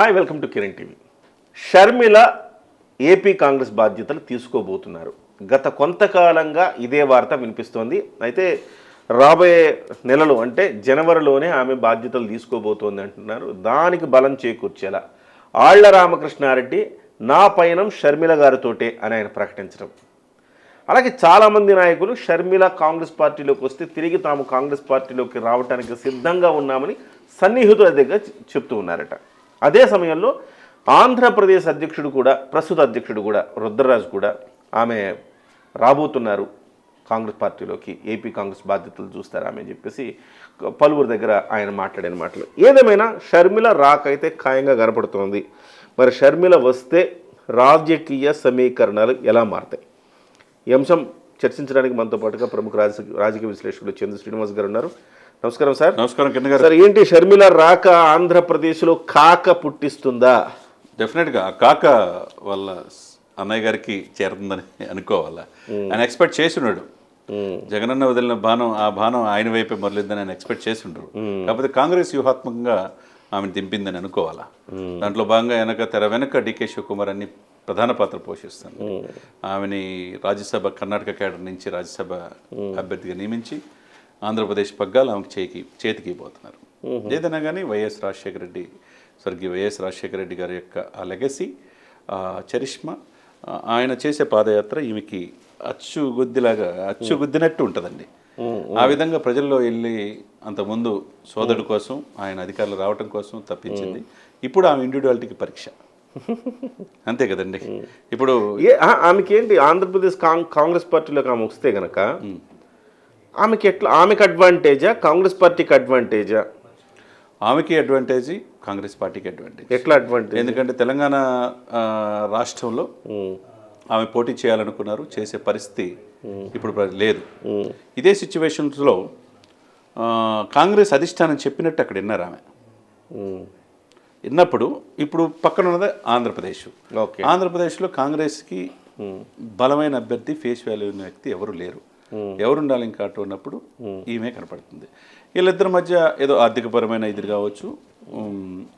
Hi welcome to Kiran TV Sharmila AP Congress బాధ్యతలు తీసుకోబోతున్నారు. గత కొంతకాలంగా ఇదే వార్త వినిపిస్తోంది. అయితే రాబోయే నెలలు అంటే జనవరిలోనే ఆమె బాధ్యతలు తీసుకోబోతోంది అంటున్నారు. దానికి బలం చేకూర్చేలా ఆళ్ళ రామకృష్ణారెడ్డి నా పయనం షర్మిల గారితోటే అని ఆయన ప్రకటించడం. అలాగే చాలామంది నాయకులు షర్మిల కాంగ్రెస్ పార్టీలోకి వస్తే తిరిగి తాము కాంగ్రెస్ పార్టీలోకి రావడానికి సిద్ధంగా ఉన్నామని సన్నిహితుల దగ్గర చెప్తూ ఉన్నారట. అదే సమయంలో ఆంధ్రప్రదేశ్ అధ్యక్షుడు కూడా ప్రస్తుత అధ్యక్షుడు కూడా రుద్రరాజు కూడా ఆమె రాబోతున్నారు కాంగ్రెస్ పార్టీలోకి. ఏపీ కాంగ్రెస్ బాధ్యతలు చూస్తారు ఆమె అని చెప్పేసి పలువురు దగ్గర ఆయన మాట్లాడిన మాటలు. ఏదేమైనా షర్మిల రాకైతే ఖాయంగా కనపడుతోంది. మరి షర్మిల వస్తే రాజకీయ సమీకరణాలు ఎలా మారతాయి? ఈ అంశం చర్చించడానికి మనతో పాటుగా ప్రముఖ రాజకీయ రాజకీయ విశ్లేషకులు చంద్ర శ్రీనివాస్ గారు ఉన్నారు. నమస్కారం సార్. నమస్కారం కింద గారు. సార్ ఏంటి షర్మిల రాక ఆంధ్రప్రదేశ్లో కాక పుట్టిస్తుందా? డెఫినెట్గా కాక వాళ్ళ అన్నయ్య గారికి చేరుతుందని అనుకోవాలా? ఆయన ఎక్స్పెక్ట్ చేసి ఉన్నాడు జగనన్న వదిలిన బాణం ఆ బాణం ఆయన వైపే మొదలైందని ఆయన ఎక్స్పెక్ట్ చేసి ఉండరు కాకపోతే కాంగ్రెస్ వ్యూహాత్మకంగా ఆమెను దింపిందని అనుకోవాలా? దాంట్లో భాగంగా వెనక తెర వెనక డికే శివకుమార్ అన్ని ప్రధాన పాత్ర పోషిస్తాను ఆమెని రాజ్యసభ కర్ణాటక కేడర్ నుంచి రాజ్యసభ అభ్యర్థిగా నియమించి ఆంధ్రప్రదేశ్ పగ్గాలు ఆమెకు చేకి చేతికి పోతున్నారు. ఏదైనా కానీ వైఎస్ రాజశేఖర రెడ్డి స్వర్గీయ వైఎస్ రాజశేఖర రెడ్డి గారి యొక్క ఆ లెగసీ ఆ చరిష్మా ఆయన చేసే పాదయాత్ర ఈమెకి అచ్చు గుద్దిలాగా అచ్చు గుద్దినట్టు ఉంటుందండి. ఆ విధంగా ప్రజల్లో వెళ్ళి అంతకుముందు సోదరుడు కోసం ఆయన అధికారులు రావటం కోసం తప్పించింది. ఇప్పుడు ఆమె ఇండివిజువాలిటీకి పరీక్ష. అంతే కదండి. ఇప్పుడు ఆమెకి ఏంటి ఆంధ్రప్రదేశ్ కాంగ్ కాంగ్రెస్ పార్టీలోకి ఆమె వస్తే గనక ఆమెకి ఎట్లా ఆమెకి అడ్వాంటేజా కాంగ్రెస్ పార్టీకి అడ్వాంటేజా ఆమెకి అడ్వాంటేజ్ కాంగ్రెస్ పార్టీకి అడ్వాంటేజ్ ఎట్లా అడ్వాంటేజ్ ఎందుకంటే తెలంగాణ రాష్ట్రంలో ఆమె పోటీ చేయాలనుకున్నారు చేసే పరిస్థితి ఇప్పుడు లేదు. ఇదే సిచ్యువేషన్స్లో కాంగ్రెస్ అధిష్టానం చెప్పినట్టు అక్కడ విన్నారు ఆమె. విన్నప్పుడు ఇప్పుడు పక్కన ఉన్నది ఆంధ్రప్రదేశ్. ఓకే. ఆంధ్రప్రదేశ్లో కాంగ్రెస్కి బలమైన అభ్యర్థి ఫేస్ వాల్యూ ఉన్న వ్యక్తి ఎవరు లేరు. ఎవరు ఉండాలి ఇంకా అటు ఉన్నప్పుడు? ఈమె కనపడుతుంది. వీళ్ళిద్దరి మధ్య ఏదో ఆర్థికపరమైన ఇది కావచ్చు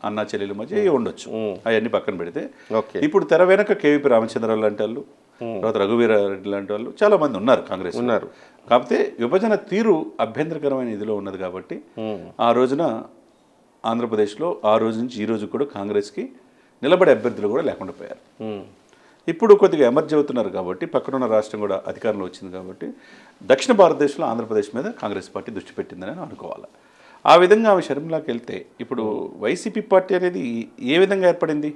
అన్నా చెల్లెల మధ్య ఏ ఉండొచ్చు. అవన్నీ పక్కన పెడితే. ఓకే. ఇప్పుడు తెర వెనక కేవీపీ రామచంద్రరావు లాంటి వాళ్ళు తర్వాత రఘువీరారెడ్డి లాంటి వాళ్ళు చాలా మంది ఉన్నారు కాంగ్రెస్ ఉన్నారు. కాకపోతే విభజన తీరు అభ్యంతరకరమైన ఇదిలో ఉన్నది కాబట్టి ఆ రోజున ఆంధ్రప్రదేశ్లో ఆ రోజు నుంచి ఈ రోజు కూడా కాంగ్రెస్కి నిలబడే అభ్యర్థులు కూడా లేకుండా పోయారు. ఇప్పుడు కొద్దిగా ఎమర్జ్ అవుతున్నారు కాబట్టి పక్కనున్న రాష్ట్రం కూడా అధికారంలో వచ్చింది కాబట్టి దక్షిణ భారతదేశంలో ఆంధ్రప్రదేశ్ మీద కాంగ్రెస్ పార్టీ దృష్టి పెట్టిందని అనుకోవాలి. ఆ విధంగా ఆమె షర్మిలాకి వెళ్తే ఇప్పుడు వైసీపీ పార్టీ అనేది ఏ విధంగా ఏర్పడింది?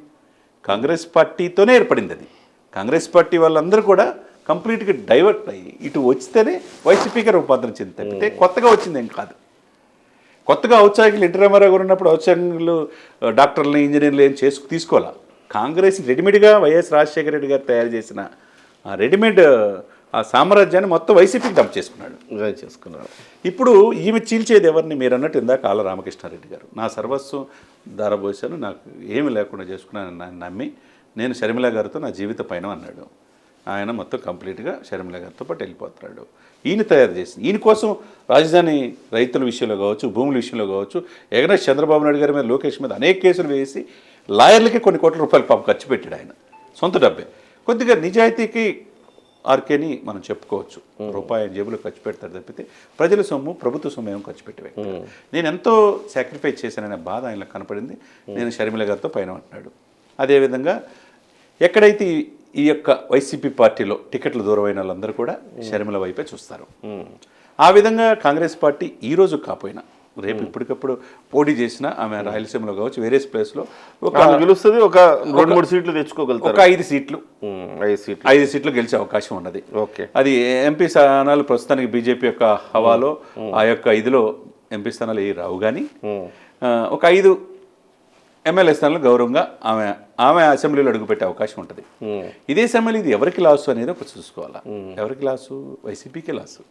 కాంగ్రెస్ పార్టీతోనే ఏర్పడింది అది. కాంగ్రెస్ పార్టీ వాళ్ళందరూ కూడా కంప్లీట్గా డైవర్ట్ అయ్యి ఇటు వచ్చితేనే వైసీపీగా రూపాంతరం చెంది తప్పితే కొత్తగా వచ్చింది ఏం కాదు. కొత్తగా ఔత్సాహికులు ఎన్టీ రామారావు గారు ఉన్నప్పుడు ఔత్సాహికులు ఆ, డాక్టర్లు ఇంజనీర్లు ఏం చేసుకు తీసుకోవాలా కాంగ్రెస్ రెడీమేడ్గా వైఎస్ రాజశేఖర రెడ్డి గారు తయారు చేసిన ఆ రెడీమేడ్ ఆ సామ్రాజ్యాన్ని మొత్తం వైసీపీకి డంప్ చేసుకున్నాడు. ఇదే చేసుకున్నారు. ఇప్పుడు ఈమె చీల్చేది ఎవరిని మీరు అన్నట్టు ఇందాక ఆళ్ళ రామకృష్ణారెడ్డి గారు. నా సర్వస్వం ధారపోసాను నాకు ఏమి లేకుండా చేసుకున్నాను నన్ను నమ్మి నేను షర్మిల గారితో నా జీవిత పైన అన్నాడు. ఆయన మొత్తం కంప్లీట్గా షర్మిల గారితో పాటు వెళ్ళిపోతున్నాడు. ఈయన తయారు చేసి ఈయన కోసం రాజధాని రైతుల విషయంలో కావచ్చు భూముల విషయంలో కావచ్చు ఎగన చంద్రబాబు నాయుడు గారి మీద లోకేష్ మీద అనేక కేసులు వేసి లాయర్లకి కొన్ని కోట్ల రూపాయలు పాపం ఖర్చు పెట్టాడు ఆయన. సొంత డబ్బే. కొద్దిగా నిజాయితీకి ఆర్కేని మనం చెప్పుకోవచ్చు. రూపాయి ఆయన జేబులో ఖర్చు పెడతాడు తప్పితే ప్రజల సొమ్ము ప్రభుత్వ సొమ్ము ఏమో ఖర్చు పెట్టి. నేను ఎంతో సాక్రిఫైస్ చేశాననే బాధ ఆయనలో కనపడింది. నేను షర్మిల గారితో పైన అంటున్నాడు అదేవిధంగా ఎక్కడైతే ఈ- యొక్క వైసీపీ పార్టీలో టికెట్లు దూరమైన వాళ్ళందరూ కూడా షర్మిల వైపే చూస్తారు. ఆ విధంగా కాంగ్రెస్ పార్టీ ఈ రోజు కాపోయినా రేపు ఇప్పటికప్పుడు పోటీ చేసిన ఆమె రాయలసీమలో కావచ్చు వేరే ప్లేస్లో ఒక గెలుస్తుంది ఒక రెండు మూడు సీట్లు తెచ్చుకోగలుగుతారు. ఒక ఐదు సీట్లు. ఐదు సీట్లు. ఐదు సీట్లు గెలిచే అవకాశం ఉన్నది. ఓకే. అది ఎంపీ స్థానాలు ప్రస్తుతానికి బీజేపీ యొక్క హవాలో ఆ యొక్క ఇదిలో ఎంపీ స్థానాలు ఏ రావు కానీ ఒక ఐదు ఎమ్మెల్యే స్థానాలు గౌరవంగా ఆమె ఆమె అసెంబ్లీలో అడుగుపెట్టే అవకాశం ఉంటుంది. ఇదే సమయంలో ఇది ఎవరికి లాసు అనేది ఒకటి చూసుకోవాలా? ఎవరికి లాసు? వైసీపీకి లాసు.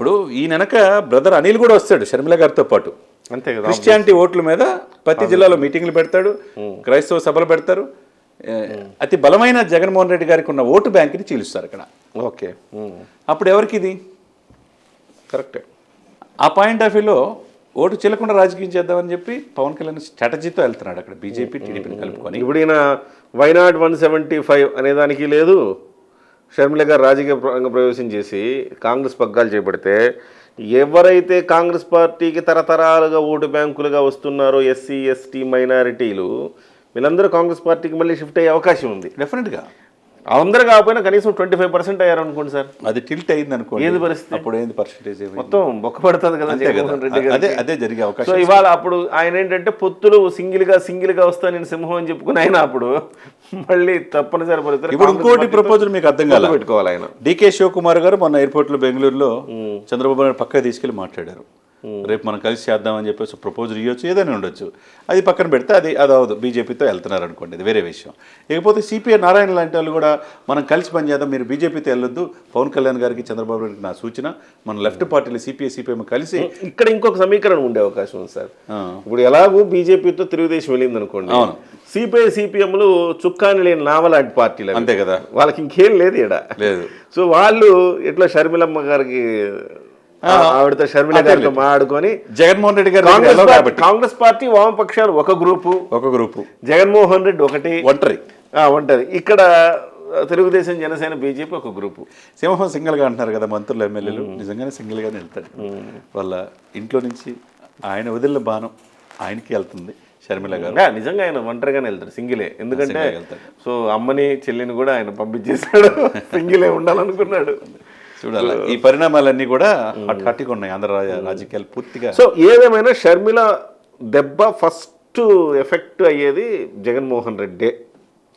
ఇప్పుడు ఈ వెనక బ్రదర్ అనిల్ కూడా వస్తాడు షర్మిల గారితో పాటు. అంతే కదా క్రిస్టియానిటీ ఓట్ల మీద ప్రతి జిల్లాలో మీటింగ్లు పెడతాడు క్రైస్తవ సభలు పెడతారు. అతి బలమైన జగన్మోహన్ రెడ్డి గారికి ఉన్న ఓటు బ్యాంక్ని చీలుస్తారు అక్కడ. ఓకే. అప్పుడు ఎవరికి ఇది? కరెక్టే. ఆ పాయింట్ ఆఫ్ వ్యూలో ఓటు చెల్లకుండా రాజకీయం చేద్దామని చెప్పి పవన్ కళ్యాణ్ స్ట్రాటజీతో వెళ్తున్నాడు అక్కడ. బీజేపీ టీడీపీని కలుపుకొని. ఇప్పుడు ఈయన వైనాట్ వన్ సెవెంటీ ఫైవ్ అనే దానికి లేదు. షర్మిల గారు రాజకీయ రంగ ప్రవేశం చేసి కాంగ్రెస్ పగ్గాలు చేపడితే ఎవరైతే కాంగ్రెస్ పార్టీకి తరతరాలుగా ఓటు బ్యాంకులుగా వస్తున్నారో ఎస్సీ ఎస్టీ మైనారిటీలు వీళ్ళందరూ కాంగ్రెస్ పార్టీకి మళ్ళీ షిఫ్ట్ అయ్యే అవకాశం ఉంది. డెఫినెట్గా అందరూ కాకపోయినా కనీసం ట్వంటీ ఫైవ్ పర్సెంట్ అయ్యారు అనుకోండి సార్. అది టిల్ట్ అయింది అనుకోండి ఏది పరిస్థితి? అప్పుడు ఏంది పర్సంటేజ్ మొత్తం బొక్క పడుతుంది కదా కదా. జగన్మోహన్ రెడ్డి గారికి. అదే అదే జరిగే సో అవకాశం. ఇవాళ అప్పుడు ఆయన ఏంటంటే పొత్తులు సింగిల్గా సింగిల్గా వస్తా నేను సింహం అని చెప్పుకుని ఆయన అప్పుడు మళ్ళీ తప్పనిసరి పరిస్థితుల్లో ఇప్పుడు ఇంకోటి ప్రపోజల్ మీకు అర్థం కాల. పొత్తు పెట్టుకోవాలి ఆయన డికే శివకుమార్ గారు మొన్న ఎయిర్పోర్ట్లో బెంగళూరులో చంద్రబాబు నాయుడు పక్కకి తీసుకెళ్ళి మాట్లాడారు. రేపు మనం కలిసి చేద్దామని చెప్పేసి ప్రపోజల్ ఇవ్వచ్చు ఏదైనా ఉండొచ్చు. అది పక్కన పెడితే అది అది అవదు బీజేపీతో వెళ్తున్నారు అనుకోండి అది వేరే విషయం. ఇకపోతే సిపిఐ నారాయణ లాంటి వాళ్ళు కూడా మనం కలిసి పనిచేద్దాం మీరు బీజేపీతో వెళ్ళొద్దు. పవన్ కళ్యాణ్ గారికి చంద్రబాబు నాయుడుకి నా సూచన మన లెఫ్ట్ పార్టీలు సిపిఐ సిపిఎం కలిసి ఇక్కడ ఇంకొక సమీకరణ ఉండే అవకాశం ఉంది సార్. ఇప్పుడు ఎలాగూ బీజేపీతో తెలుగుదేశం వెళ్ళింది అనుకోండి అవును. సిపిఐ సిపిఎంలు చుక్కాని లేని నావలాంటి పార్టీలు. అంతే కదా. వాళ్ళకి ఇంకేం లేదు ఇక్కడ లేదు. సో వాళ్ళు ఎట్లా షర్మిలమ్మ గారికి ఆవిడతో షర్మిల గారితో. మాట్లాడుకొని జగన్మోహన్ రెడ్డి గారు కాంగ్రెస్ పార్టీ కాబట్టి. కాంగ్రెస్ పార్టీ వామపక్షాలు ఒక గ్రూపు. ఒక గ్రూపు. జగన్మోహన్ రెడ్డి ఒకటి. ఒంటరి. ఆ, ఉంటది ఇక్కడ తెలుగుదేశం జనసేన బీజేపీ ఒక గ్రూపు. సింహం సింగిల్గా అంటున్నారు కదా మంత్రులు ఎమ్మెల్యేలు. నిజంగానే సింగిల్గానే వెళ్తాడు. వాళ్ళ ఇంట్లో నుంచి ఆయన వదిలిన బాణం ఆయనకి వెళ్తుంది షర్మిల గారు. నిజంగా ఆయన ఒంటరిగానే వెళ్తాడు సింగిలే. ఎందుకంటే. సో అమ్మని చెల్లిని కూడా ఆయన పంపించేశాడు. సింగిలే ఉండాలనుకున్నాడు. చూడాలి. ఈ పరిణామాలన్నీ కూడా హాట్ హాట్గా ఉన్నాయి ఆంధ్ర రాజ- రాజకీయాలు పూర్తిగా. సో ఏదేమైనా షర్మిల దెబ్బ ఫస్ట్ ఎఫెక్ట్ అయ్యేది జగన్మోహన్ రెడ్డే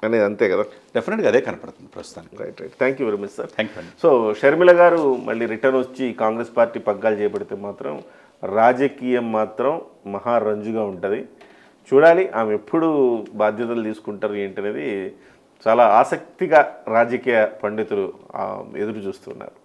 అనేది అంతే కదా? డెఫినెట్గా అదే కనపడుతుంది ప్రస్తుతానికి. Right right thank you very much sir thank you so Sharmila గారు మళ్ళీ రిటర్న్ వచ్చి కాంగ్రెస్ పార్టీ పగ్గాలు చేపడితే మాత్రం రాజకీయం మాత్రం మహారంజుగా ఉంటుంది. చూడాలి ఆమె ఎప్పుడు బాధ్యతలు తీసుకుంటారు ఏంటనేది చాలా ఆసక్తిగా రాజకీయ పండితులు ఎదురు చూస్తున్నారు.